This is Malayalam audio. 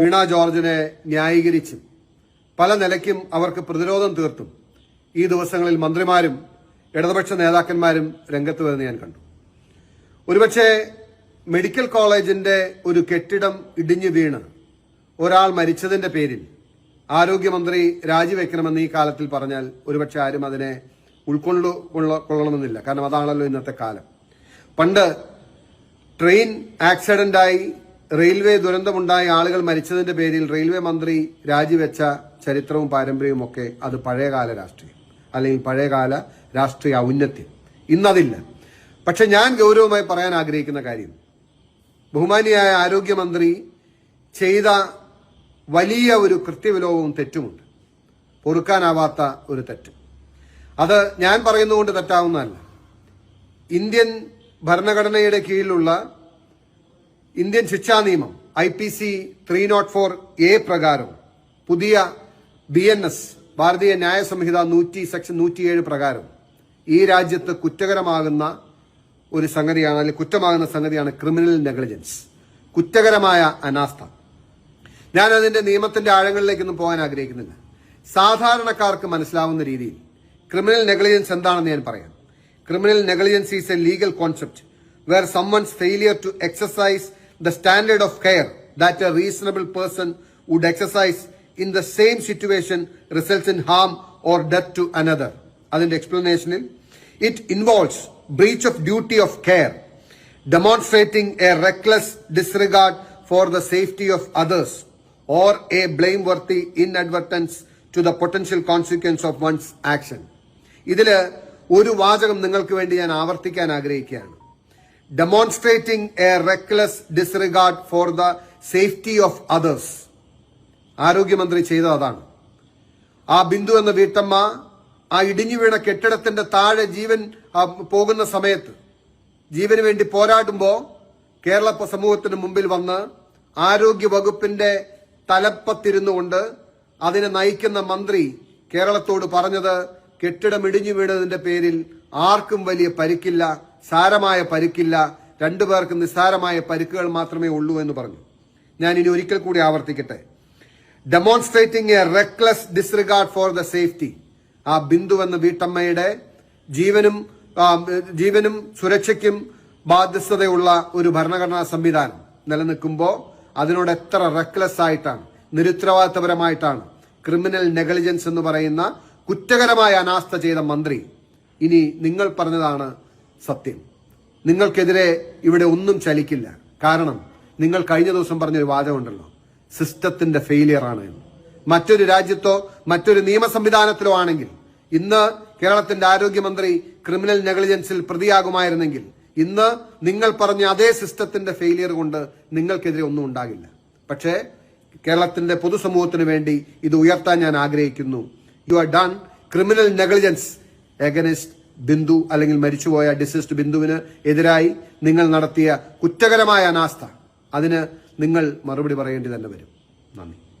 വീണ ജോർജിനെ ന്യായീകരിച്ചും പല നിലയ്ക്കും അവർക്ക് പ്രതിരോധം തീർത്തും. ഈ ദിവസങ്ങളിൽ മന്ത്രിമാരും ഇടതുപക്ഷ നേതാക്കന്മാരും രംഗത്ത് വരുന്ന ഞാൻ കണ്ടു. ഒരുപക്ഷെ മെഡിക്കൽ കോളേജിന്റെ ഒരു കെട്ടിടം ഇടിഞ്ഞു വീണ് ഒരാൾ മരിച്ചതിന്റെ പേരിൽ ആരോഗ്യമന്ത്രി രാജിവെക്കണമെന്ന് ഈ കാലത്തിൽ പറഞ്ഞാൽ ഒരുപക്ഷെ ആരും അതിനെ ഉൾക്കൊള്ളു കൊള്ളണമെന്നില്ല. കാരണം അതാണല്ലോ ഇന്നത്തെ കാലം. പണ്ട് ട്രെയിൻ ആക്സിഡന്റായി റെയിൽവേ ദുരന്തമുണ്ടായ ആളുകൾ മരിച്ചതിന്റെ പേരിൽ റെയിൽവേ മന്ത്രി രാജിവെച്ച ചരിത്രവും പാരമ്പര്യവും ഒക്കെ അത് പഴയകാല രാഷ്ട്രീയം അല്ലെങ്കിൽ പഴയകാല രാഷ്ട്രീയ ഔന്നത്യം. ഇന്നതില്ല. പക്ഷെ ഞാൻ ഗൗരവമായി പറയാൻ ആഗ്രഹിക്കുന്ന കാര്യം ബഹുമാനിയായ ആരോഗ്യമന്ത്രി ചെയ്ത വലിയ ഒരു കൃത്യവിലോപവും തെറ്റുമുണ്ട്. പൊറുക്കാനാവാത്ത ഒരു തെറ്റ്. അത് ഞാൻ പറയുന്നതുകൊണ്ട് തെറ്റാവുന്നതല്ല. ഇന്ത്യൻ ഭരണഘടനയുടെ കീഴിലുള്ള ഇന്ത്യൻ ശിക്ഷാ നിയമം I P C three nought four A പ്രകാരം പുതിയ B N S Bharatiya Nyaya Sanhita നൂറ്റി സെക്ഷൻ നൂറ്റിയേഴ് പ്രകാരം ഈ രാജ്യത്ത് കുറ്റകരമാകുന്ന ഒരു സംഗതിയാണ് അല്ലെങ്കിൽ കുറ്റമാകുന്ന സംഗതിയാണ് ക്രിമിനൽ നെഗ്ലിജൻസ് കുറ്റകരമായ അനാസ്ഥ. ഞാൻ അതിന്റെ നിയമത്തിന്റെ ആഴങ്ങളിലേക്കൊന്നും പോകാൻ ആഗ്രഹിക്കുന്നില്ല. സാധാരണക്കാർക്ക് മനസ്സിലാവുന്ന രീതിയിൽ ക്രിമിനൽ നെഗ്ലിജൻസ് എന്താണെന്ന് ഞാൻ പറയാം. Criminal negligence is a legal concept where someone's failure to exercise the standard of care that a reasonable person would exercise in the same situation results in harm or death to another. അതിന്റെ എക്സ്പ്ലനേഷനിൽ it involves breach of duty of care demonstrating a reckless disregard for the safety of others or a blameworthy inadvertence to the potential consequences of one's action ഇതിൽ ഒരു വാചകം നിങ്ങൾക്ക് വേണ്ടി ഞാൻ ആവർത്തിക്കാൻ ആഗ്രഹിക്കുകയാണ് demonstrating a reckless disregard for the safety of others ആരോഗ്യമന്ത്രി ചെയ്തത് അതാണ്. ആ ബിന്ദു എന്ന വീട്ടമ്മ ആ ഇടിഞ്ഞു വീണ കെട്ടിടത്തിന്റെ താഴെ ജീവൻ പോകുന്ന സമയത്ത് ജീവന് വേണ്ടി പോരാടുമ്പോ കേരള സമൂഹത്തിന് മുമ്പിൽ വന്ന് ആരോഗ്യ വകുപ്പിന്റെ തലപ്പത്തിരുന്നു കൊണ്ട് അതിനെ നയിക്കുന്ന മന്ത്രി കേരളത്തോട് പറഞ്ഞത് കെട്ടിടം ഇടിഞ്ഞു വീണതിന്റെ പേരിൽ ആർക്കും വലിയ പരിക്കില്ല സാരമായ പരിക്കില്ല. രണ്ടുപേർക്ക് നിസ്സാരമായ പരിക്കുകൾ മാത്രമേ ഉള്ളൂ എന്ന് പറഞ്ഞു. ഞാൻ ഇനി ഒരിക്കൽ കൂടി ആവർത്തിക്കട്ടെ. Demonstrating a reckless disregard for the safety ആ ബിന്ദു എന്ന വീട്ടമ്മയുടെ ജീവനും ജീവനും സുരക്ഷയ്ക്കും ബാധ്യസ്ഥതയുള്ള ഒരു ഭരണഘടനാ സംവിധാനം നിലനിൽക്കുമ്പോൾ അതിനോട് എത്ര റെക്ലെസ് ആയിട്ടാണ് നിരുത്തരവാദിത്തപരമായിട്ടാണ് ക്രിമിനൽ നെഗ്ലിജൻസ് എന്ന് പറയുന്ന കുറ്റകരമായ അനാസ്ഥ ചെയ്ത മന്ത്രി. ഇനി നിങ്ങൾ പറഞ്ഞതാണ് സത്യം. നിങ്ങൾക്കെതിരെ ഇവിടെ ഒന്നും ചലിക്കില്ല. കാരണം നിങ്ങൾ കഴിഞ്ഞ ദിവസം പറഞ്ഞൊരു വാദമുണ്ടല്ലോ സിസ്റ്റത്തിന്റെ ഫെയിലിയർ ആണ് എന്ന്. മറ്റൊരു രാജ്യത്തോ മറ്റൊരു നിയമ സംവിധാനത്തിലോ ആണെങ്കിൽ ഇന്ന് കേരളത്തിന്റെ ആരോഗ്യമന്ത്രി ക്രിമിനൽ നെഗ്ലിജൻസിൽ പ്രതിയാകുമായിരുന്നെങ്കിൽ ഇന്ന് നിങ്ങൾ പറഞ്ഞ അതേ സിസ്റ്റത്തിന്റെ ഫെയിലിയർ കൊണ്ട് നിങ്ങൾക്കെതിരെ ഒന്നും ഉണ്ടാകില്ല. പക്ഷേ കേരളത്തിന്റെ പൊതുസമൂഹത്തിന് വേണ്ടി ഇത് ഉയർത്താൻ ഞാൻ ആഗ്രഹിക്കുന്നു. You are done criminal negligence against Bindu അല്ലെങ്കിൽ മരിച്ചുപോയ ഡിസിസ്റ്റ് ബിന്ദുവിന് എതിരായി നിങ്ങൾ നടത്തിയ കുറ്റകരമായ അനാസ്ഥ. അതിന് നിങ്ങൾ മറുപടി പറയേണ്ടി തന്നെ വരും. നന്ദി.